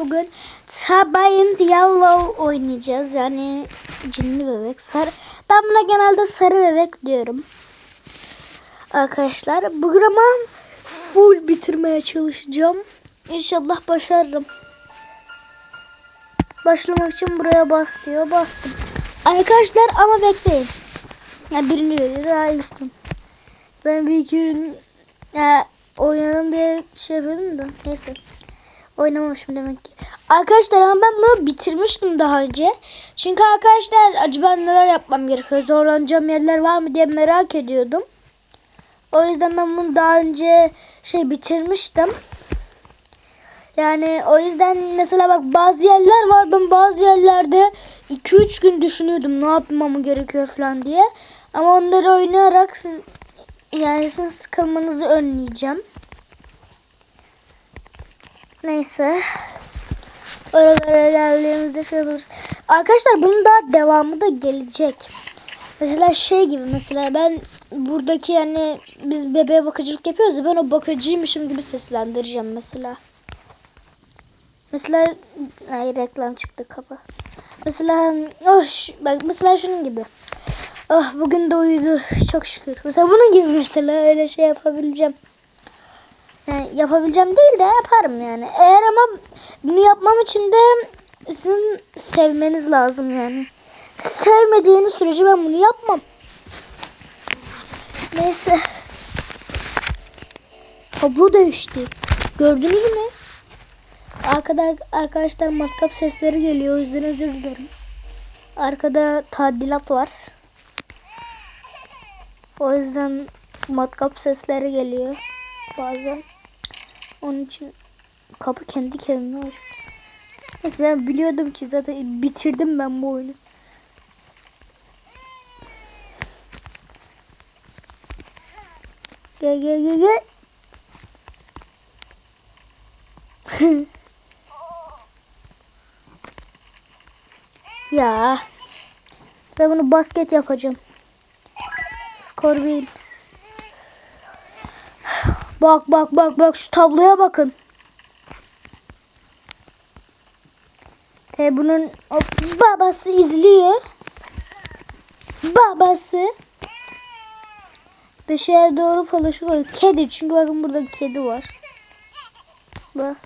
bugün Sabayın Yellow oynayacağız. Yani cinli bebek. Sarı. Ben buna genelde sarı bebek diyorum. Arkadaşlar bugün ama full bitirmeye çalışacağım. İnşallah başarırım. Başlamak için buraya bas diyor. Bastım. Arkadaşlar ama bekleyin. Ya birinci video daha ilkim. Ben bir gün ya, oynadım diye şey yapıyordum da neyse. Oynamamışım demek ki. Arkadaşlar ama ben bunu bitirmiştim daha önce. Çünkü arkadaşlar acaba neler yapmam gerekiyor? Zorlanacağım yerler var mı diye merak ediyordum. O yüzden ben bunu daha önce şey bitirmiştim. Yani o yüzden mesela bak bazı yerler var. Ben bazı yerlerde 2-3 gün düşünüyordum ne yapmam gerekiyor falan diye. Ama onları oynayarak siz, yani sizin sıkılmanızı önleyeceğim. Neyse. Oralara geldiğimizde şey oluruz. Arkadaşlar bunun daha devamı da gelecek. Mesela şey gibi mesela ben buradaki yani biz bebeğe bakıcılık yapıyoruz ya ben o bakıcıymışım gibi seslendireceğim mesela. Mesela ay reklam çıktı kapa. Mesela oh bak mesela şunun gibi. Oh bugün de uyudu çok şükür. Mesela bunun gibi mesela öyle şey yapabileceğim. Yani yapabileceğim değil de yaparım yani. Eğer ama bunu yapmam için de sizin sevmeniz lazım yani. Sevmediğiniz sürece ben bunu yapmam. Neyse. Tablo değişti. Gördünüz mü? Arkada arkadaşlar matkap sesleri geliyor. O yüzden özür dilerim. Arkada tadilat var. O yüzden matkap sesleri geliyor bazen. Onun için kapı kendi kendine açıyor. Neyse ben biliyordum ki zaten bitirdim ben bu oyunu. Gel gel gel gel. ya. Ben bunu basket yapacağım. Skor bir. Bak bak bak bak şu tabloya bakın. Te bunun babası izliyor. Babası beşe doğru paylaşıyor. Kedi çünkü bakın burada kedi var. Bak.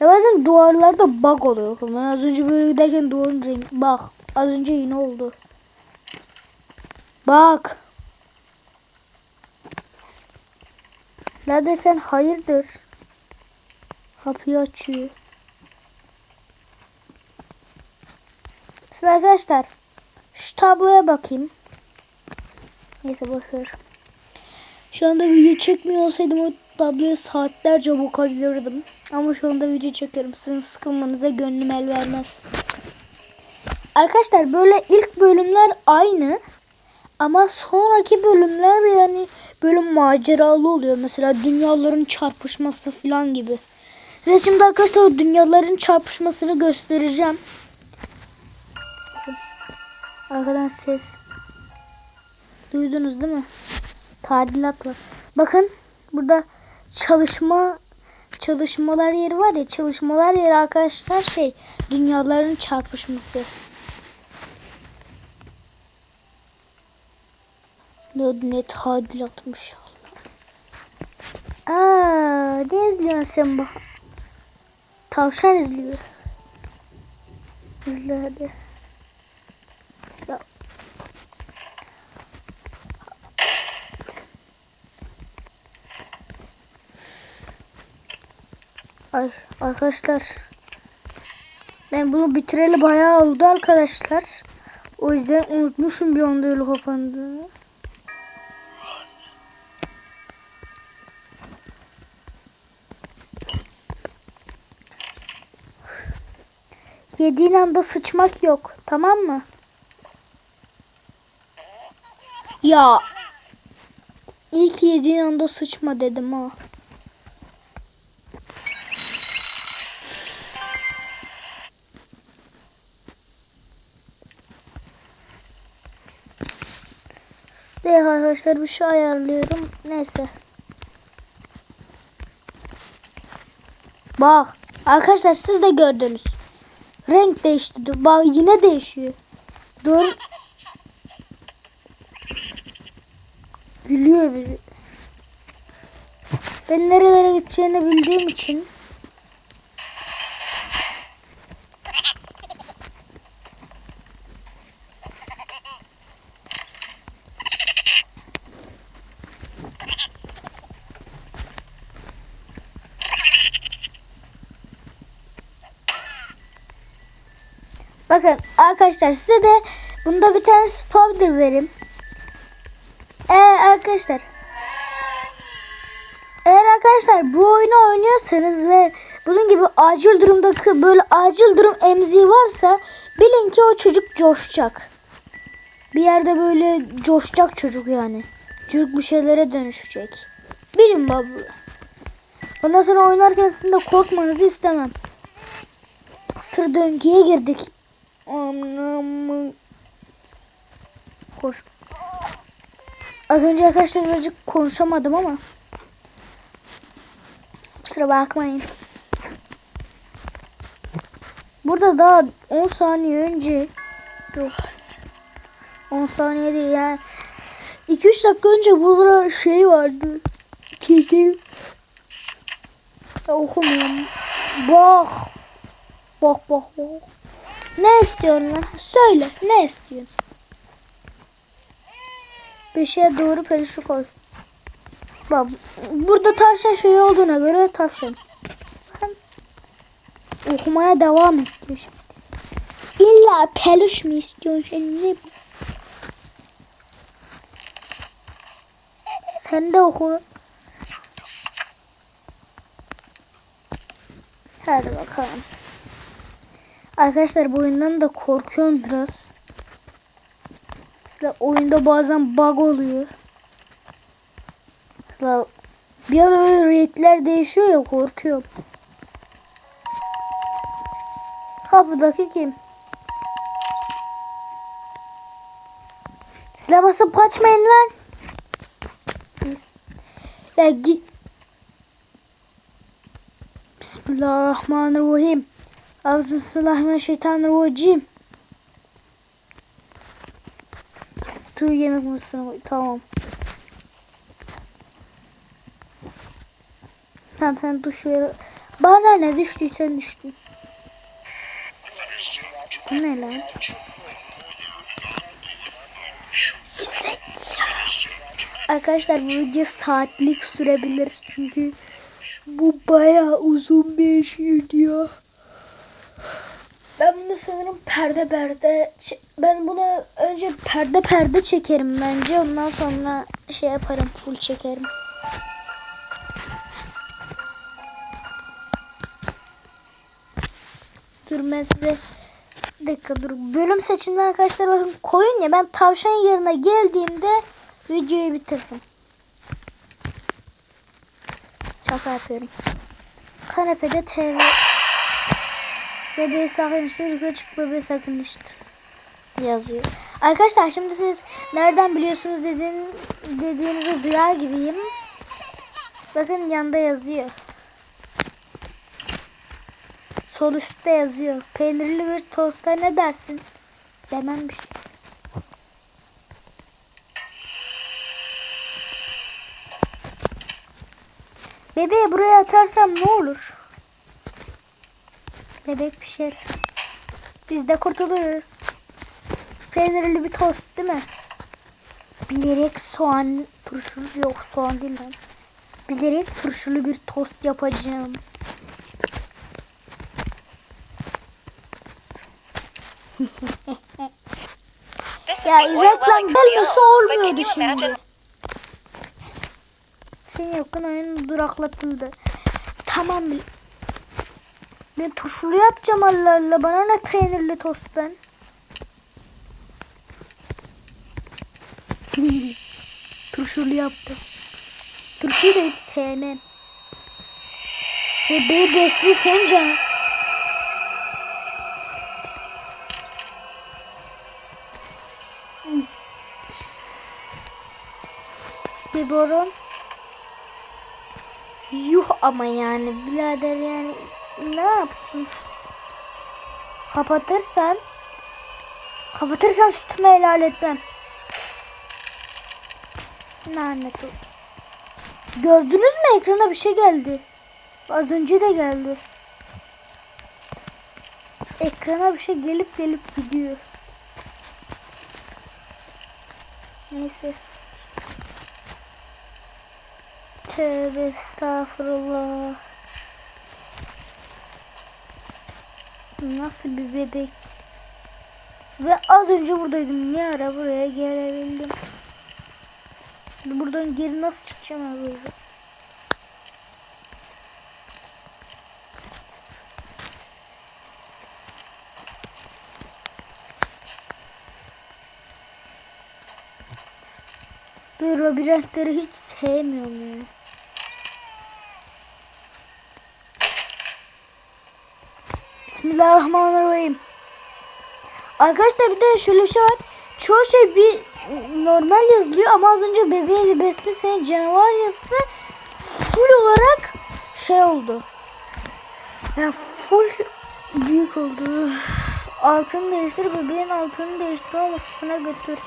Ya bazen duvarlarda bug oluyor. Ben az önce böyle giderken duvarın rengi. Bak az önce yine oldu. Bak. La desen hayırdır? Kapıyı açıyor. Mesela arkadaşlar şu tabloya bakayım. Neyse boşver. Şu anda video çekmiyor olsaydım o tabloya saatlerce bakabilirdim. Ama şu anda video çekiyorum. Sizin sıkılmanıza gönlüm el vermez. Arkadaşlar böyle ilk bölümler aynı. Ama sonraki bölümler yani böyle maceralı oluyor. Mesela dünyaların çarpışması falan gibi. Size şimdi arkadaşlar o dünyaların çarpışmasını göstereceğim. Arkadan ses. Duydunuz değil mi? Tadilat var. Bakın burada çalışma çalışmalar yeri var ya çalışmalar yeri arkadaşlar şey dünyaların çarpışması. Ne, ne tadilatmış. Aa, ne izliyorsun sen bak? Tavşan izliyor. İzle hadi. Ay arkadaşlar. Ben bunu bitireli bayağı oldu arkadaşlar. O yüzden unutmuşum bir anda öyle kapandığını. Yediğin anda sıçmak yok. Tamam mı? Ya. İyi ki yediğin anda sıçma dedim ha. De arkadaşlar bir şey ayarlıyorum. Neyse. Bak arkadaşlar siz de gördünüz. Renk değişti. Dur, Bak yine değişiyor. Dur. Gülüyor biri. Ben nerelere gideceğini bildiğim için Bakın arkadaşlar size de bunda bir tane powder vereyim. Eğer arkadaşlar eğer arkadaşlar bu oyunu oynuyorsanız ve bunun gibi acil durumdaki böyle acil durum emziği varsa bilin ki o çocuk coşacak. Bir yerde böyle coşacak çocuk yani. Çocuk bir şeylere dönüşecek. Bilin baba. Ondan sonra oynarken sizin de korkmanızı istemem. Kısır döngüye girdik. Anamı. Hoş. Az önce arkadaşlar birazcık konuşamadım ama. Kusura bakmayın. Burada daha 10 saniye önce yok. 10 saniye değil yani. 2-3 dakika önce burada şey vardı. Kedi. Ya okumuyorum. Bak. Bak bak bak. Ne istiyorsun lan? Söyle. Ne istiyorsun? Şeye doğru peluşu koy. Bak burada tavşan şey olduğuna göre tavşan. Okumaya devam et. İlla peluş mu istiyorsun sen ne bu? Sen de oku. Hadi bakalım. Arkadaşlar bu oyundan da korkuyorum biraz. Mesela oyunda bazen bug oluyor. Mesela bir anda öyle renkler değişiyor ya korkuyorum. Kapıdaki kim? Silah basıp kaçmayın lan. Ya git. Bismillahirrahmanirrahim. Ağzı Bismillahirrahmanirrahim. Tüy yemek masasına koy. Tamam. Tamam sen duş ver. Bana ne düştüysen düştün. Ne lan? Hisset. Arkadaşlar bu video saatlik sürebilir çünkü bu bayağı uzun bir şey bunu sanırım perde perde ben bunu önce perde perde çekerim bence ondan sonra şey yaparım full çekerim. Dur bir dakika dur. Bölüm seçimden arkadaşlar bakın koyun ya ben tavşan yerine geldiğimde videoyu bitirdim. Şaka yapıyorum. Kanepede TV Bebeği sakınıştır, yukarı çık bebeği sakınıştır. Yazıyor. Arkadaşlar şimdi siz nereden biliyorsunuz dediğin, dediğinizi duyar gibiyim. Bakın yanda yazıyor. Sol üstte yazıyor. Peynirli bir tosta ne dersin? Demem bir şey. Bebeği buraya atarsam ne olur? Bebek pişer. Biz de kurtuluruz. Peynirli bir tost değil mi? Bilerek soğan turşulu yok soğan değil lan. Bilerek turşulu bir tost yapacağım. Ya reklam well I gelmese create. But can olmuyordu şimdi. imagine Sen yakın oyun duraklatıldı. Tamam. Ben turşulu yapacağım Allah Allah. Bana ne peynirli tosttan. turşulu yaptım. Turşuyu da hiç sevmem. Bebeği besli sen canım. Biberon. Yuh ama yani birader yani ne yaptın? Kapatırsan kapatırsan sütümü helal etmem. Lanet olsun. Gördünüz mü ekrana bir şey geldi. Az önce de geldi. Ekrana bir şey gelip gelip gidiyor. Neyse. Tövbe estağfurullah. Nasıl bir bebek? Ve az önce buradaydım. Ne ara buraya gelebildim? Şimdi buradan geri nasıl çıkacağım abi? böyle? Labirentleri hiç sevmiyorum yani. Bismillahirrahmanirrahim. Arkadaşlar bir de şöyle bir şey var. Çoğu şey bir normal yazılıyor ama az önce bebeğe besle senin canavar yazısı full olarak şey oldu. Yani full büyük oldu. Altını değiştir bebeğin altını değiştir masasına götür.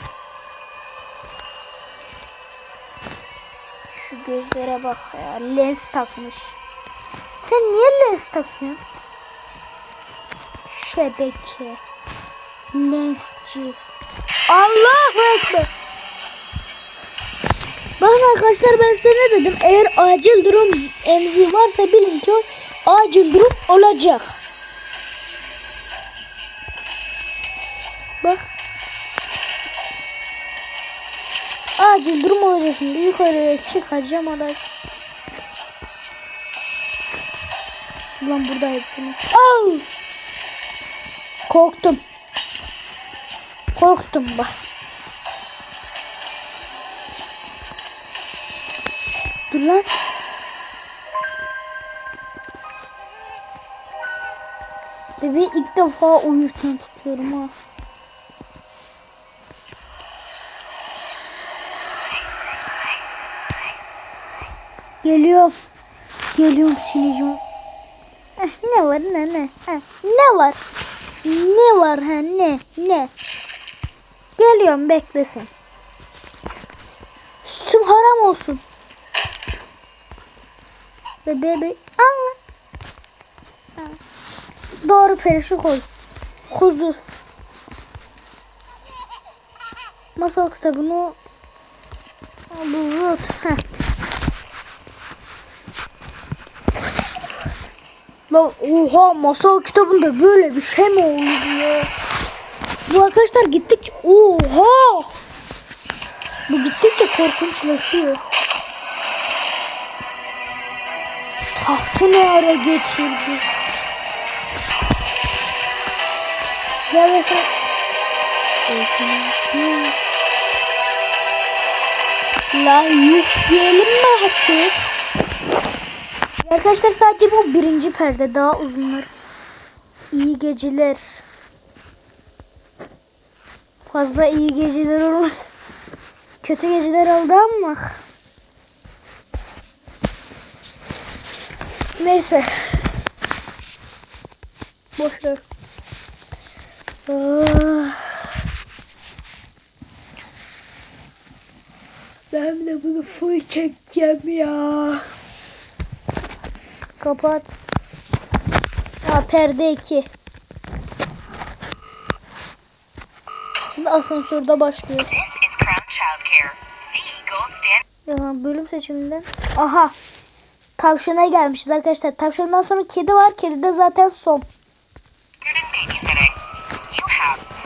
Şu gözlere bak ya lens takmış. Sen niye lens takıyorsun? Şebeke. Lensci. Allahu Ekber. Bakın arkadaşlar ben size ne dedim? Eğer acil durum emziği varsa bilin ki acil durum olacak. Bak. Acil durum olacak şimdi. Yukarıya çıkacağım oraya. Ulan buradaydı. Au! Korktum. Korktum bak. Dur lan. Bebeği ilk defa uyurken tutuyorum ha. Geliyorum. Geliyorum sileceğim. Eh, ne var ne ne? Eh, ne var? Ne var ha ne ne? Geliyorum beklesin. Sütüm haram olsun. Ve bebe Aa. Ha. Doğru perişi koy. Kuzu. Masal kitabını Bulut. Heh. Lan oha masal kitabında böyle bir şey mi oldu ya? Bu arkadaşlar gittik. Oha! Bu gittikçe korkunçlaşıyor. Tahtı ne ara getirdi? Ya mesela... La yuh diyelim mi artık? Arkadaşlar sadece bu birinci perde daha uzunlar. İyi geceler. Fazla iyi geceler olmaz. Kötü geceler oldu ama. Neyse. Boş ver. Ah. Ben de bunu full çekeceğim ya. Kapat. Ha perde 2. Şimdi asansörde başlıyoruz. Ya bölüm seçiminden. Aha. Tavşana gelmişiz arkadaşlar. Tavşandan sonra kedi var. Kedi de zaten son.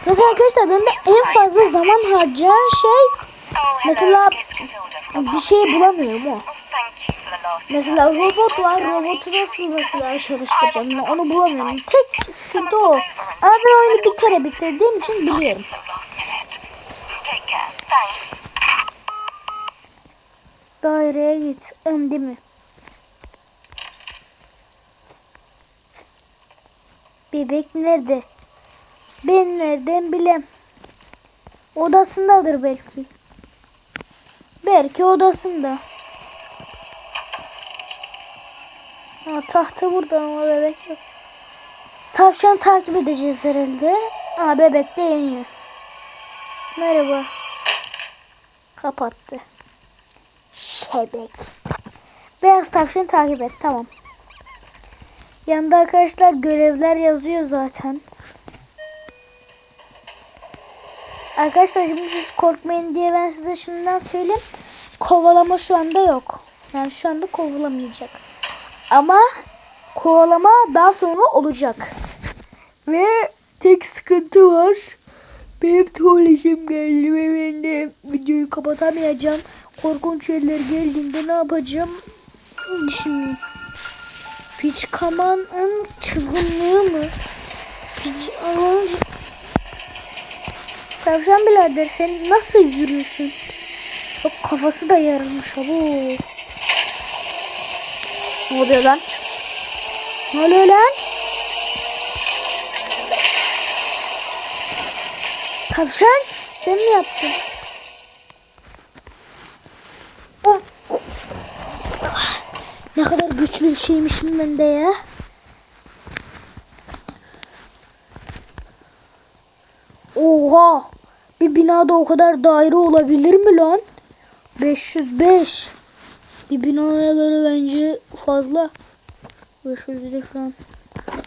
Zaten arkadaşlar benim de en fazla zaman harcayan şey. Mesela bir şey bulamıyorum o. Mesela robot var. Robotu nasıl mesela çalıştıracağım? Onu bulamıyorum. Tek sıkıntı o. Ama ben oyunu bir kere bitirdiğim için biliyorum. Daireye git. 10 değil mi? Bebek nerede? Ben nereden bilem. Odasındadır belki. Belki odasında. Tahta burada ama bebek yok. Tavşan takip edeceğiz herhalde. Aa bebek de yeniyor. Merhaba. Kapattı. Şebek. Beyaz tavşanı takip et. Tamam. Yanında arkadaşlar görevler yazıyor zaten. Arkadaşlar şimdi siz korkmayın diye ben size şimdiden söyleyeyim. Kovalama şu anda yok. Yani şu anda kovalamayacak. Ama kovalama daha sonra olacak. Ve tek sıkıntı var. Benim tuvaletim geldi ve ben de videoyu kapatamayacağım. Korkunç şeyler geldiğinde ne yapacağım düşünmeyin. Piç kamanın çılgınlığı mı? Piç aman. Tavşan birader sen nasıl yürüyorsun? Bak kafası da yarılmış bu. Ne oluyor lan? Ne oluyor lan? Tavşan sen mi yaptın? Ne kadar güçlü bir şeymişim ben de ya. Oha! Bir binada o kadar daire olabilir mi lan? 505. Bir binaya göre bence fazla. 500 falan.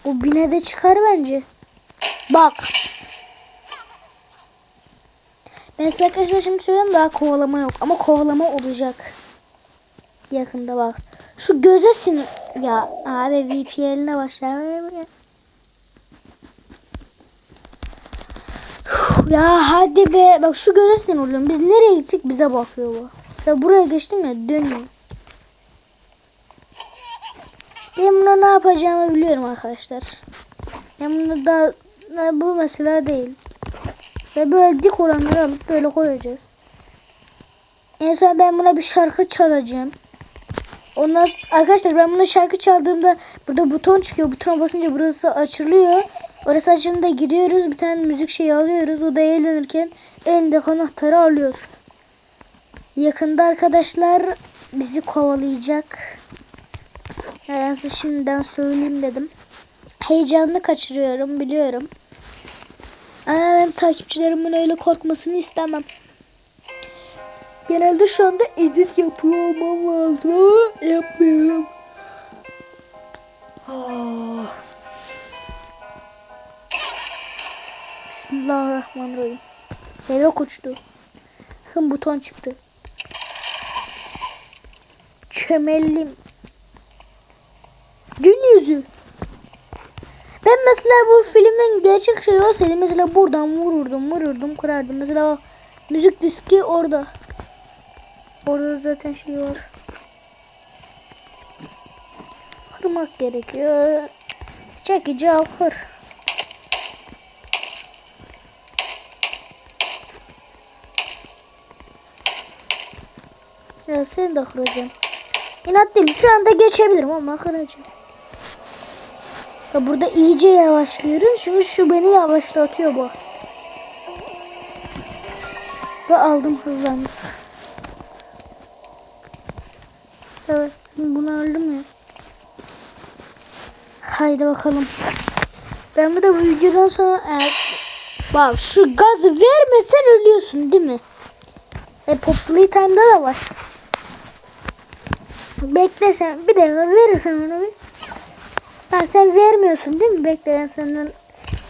O bine de çıkar bence. Bak. Ben size arkadaşlar şimdi söyleyeyim daha kovalama yok. Ama kovalama olacak. Yakında bak. Şu göze sinir... Ya abi VPN'ine başlar. Ya hadi be. Bak şu göze sinir oluyorum. Biz nereye gitsek bize bakıyor bu. Mesela buraya geçtim ya dönüyor. Ben buna ne yapacağımı biliyorum arkadaşlar. Ben bunu da bu mesela değil. Ve böyle dik olanları alıp böyle koyacağız. En son ben buna bir şarkı çalacağım. Ondan arkadaşlar ben buna şarkı çaldığımda burada buton çıkıyor. Butona basınca burası açılıyor. Orası açılınca giriyoruz. Bir tane müzik şeyi alıyoruz. O da eğlenirken elinde anahtarı alıyoruz. Yakında arkadaşlar bizi kovalayacak. Size şimdiden söyleyeyim dedim. Heyecanını kaçırıyorum biliyorum. Ama ben takipçilerimin öyle korkmasını istemem. Genelde şu anda edit yapıyor olmam lazım yapmıyorum. Ah. Bismillahirrahmanirrahim. Bebek uçtu. Bakın buton çıktı. Çömellim. Yüzü. Ben mesela bu filmin gerçek şeyi olsaydı mesela buradan vururdum vururdum kırardım. Mesela o müzik diski orada. Orada zaten şey var. Kırmak gerekiyor. Çekici al kır. Ya seni de kıracağım. İnat değil. Şu anda geçebilirim ama kıracağım. Ya burada iyice yavaşlıyoruz. Çünkü şu beni yavaşlatıyor bu. Ve aldım hızlandım. Evet. Bunu aldım ya. Haydi bakalım. Ben bir de bu videodan sonra eğer... Bak şu gazı vermesen ölüyorsun değil mi? E Poply Time'da da var. Beklesen bir dakika verirsen onu bir. Ha sen vermiyorsun değil mi? Bekle ben senden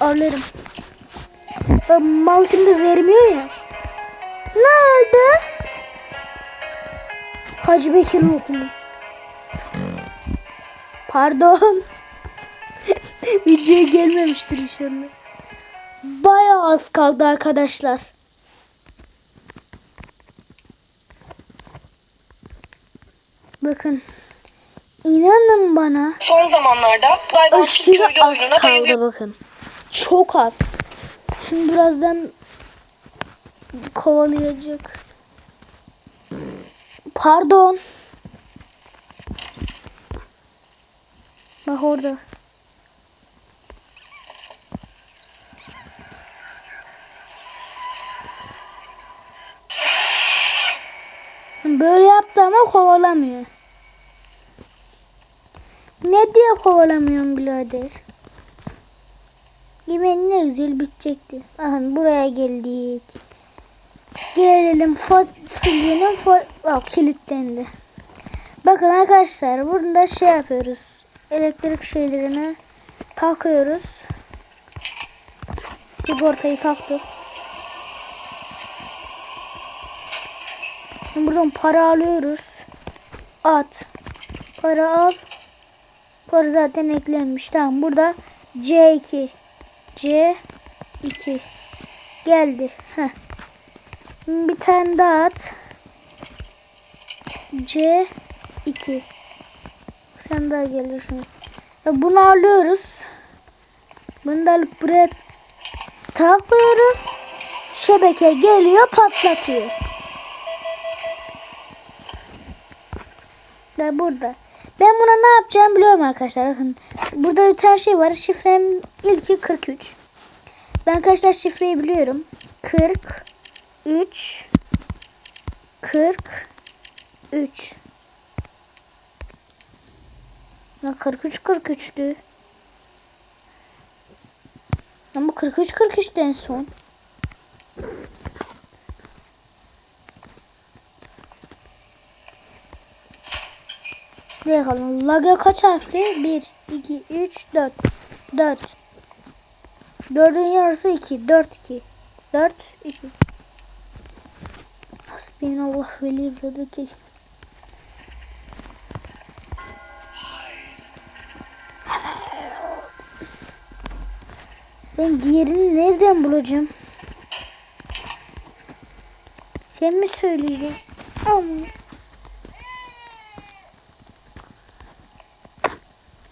alırım. Bak, mal şimdi vermiyor ya. Ne oldu? Hacı Bekir lokumu. Pardon. Videoya gelmemiştir inşallah. Bayağı az kaldı arkadaşlar. Bakın. İnanın bana. Son zamanlarda Aşırı köylü az oyununa kaldı bakın. Çok az. Şimdi birazdan kovalayacak. Pardon. Bak orada. Böyle yaptı ama kovalamıyor. Diye kovalamıyorsun birader? Yemeğin ne güzel bitecekti. Aha buraya geldik. Gelelim fasulyenin fa Aa, kilitlendi. Bakın arkadaşlar burada şey yapıyoruz. Elektrik şeylerini takıyoruz. Sigortayı taktık. Şimdi buradan para alıyoruz. At. Para al. Para zaten eklenmiş. Tamam burada C2. C2. Geldi. Heh. Bir tane daha at. C2. Sen daha gelir şimdi. Ve Bunu alıyoruz. Bunu da alıp buraya takıyoruz. Şebeke geliyor patlatıyor. Ve burada. Ben buna ne yapacağımı biliyorum arkadaşlar. Bakın burada bir tane şey var. Şifrem ilki 43. Ben arkadaşlar şifreyi biliyorum. 43 43 Ya 43 43'tü. Ama 43 43'tü en son. Bakalım. Laga kaç harfli? 1, 2, 3, 4. 4. 4'ün yarısı 2. 4, 2. 4, 2. Hasbinallah ve vekil. Ben diğerini nereden bulacağım? Sen mi söyleyeceksin? Amma.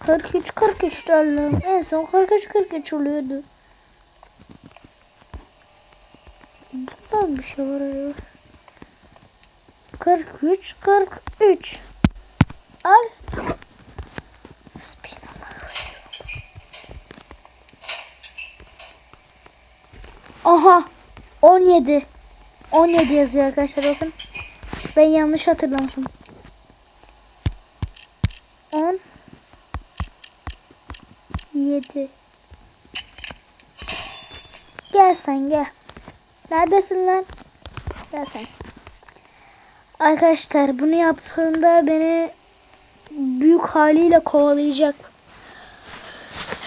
43 43 Allah'ım. En son 43 43 oluyordu. Bundan bir şey var ya. 43 43 Al. Bismillah. Aha 17 17 yazıyor arkadaşlar bakın. Ben yanlış hatırlamışım. 10 7 Gel sen gel. Neredesin lan? Gel sen. Arkadaşlar bunu yaptığında beni büyük haliyle kovalayacak.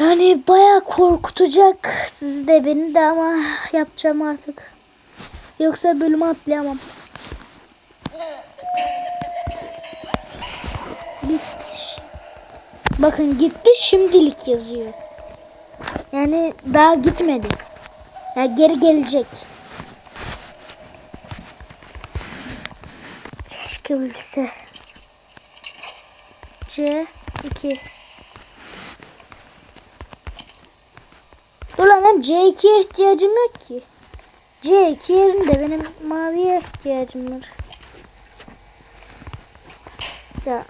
Yani bayağı korkutacak sizi de beni de ama yapacağım artık. Yoksa bölümü atlayamam. Bakın gitti şimdilik yazıyor. Yani daha gitmedi. Ya geri gelecek. Keşke bilse. C 2 Ulan ben C2'ye ihtiyacım yok ki. C2 yerinde benim maviye ihtiyacım var. Ya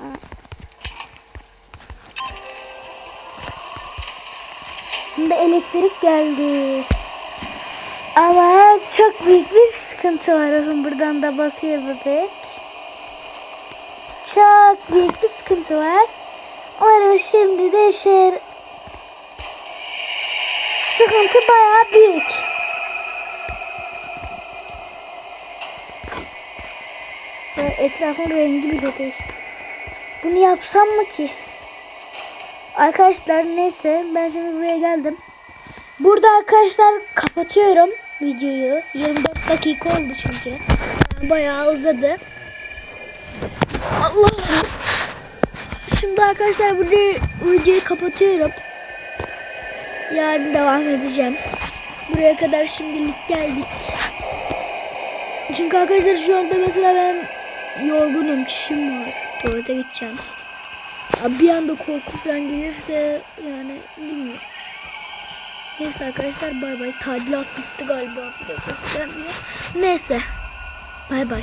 elektrik geldi. Ama çok büyük bir sıkıntı var. Buradan da bakıyor bebek. Çok büyük bir sıkıntı var. Umarım şimdi de şey sıkıntı bayağı büyük. Etrafın rengi bile değişti. Bunu yapsam mı ki? Arkadaşlar neyse ben şimdi buraya geldim. Burada arkadaşlar kapatıyorum videoyu. 24 dakika oldu çünkü. Bayağı uzadı. Allah. Şimdi arkadaşlar burada videoyu kapatıyorum. Yarın devam edeceğim. Buraya kadar şimdilik geldik. Çünkü arkadaşlar şu anda mesela ben yorgunum. Çişim var. Tuvalete gideceğim. Abi bir anda korku falan gelirse yani bilmiyorum. Neyse arkadaşlar bay bay. Tadilat bitti galiba. Burada ses gelmiyor. Neyse. Bay bay.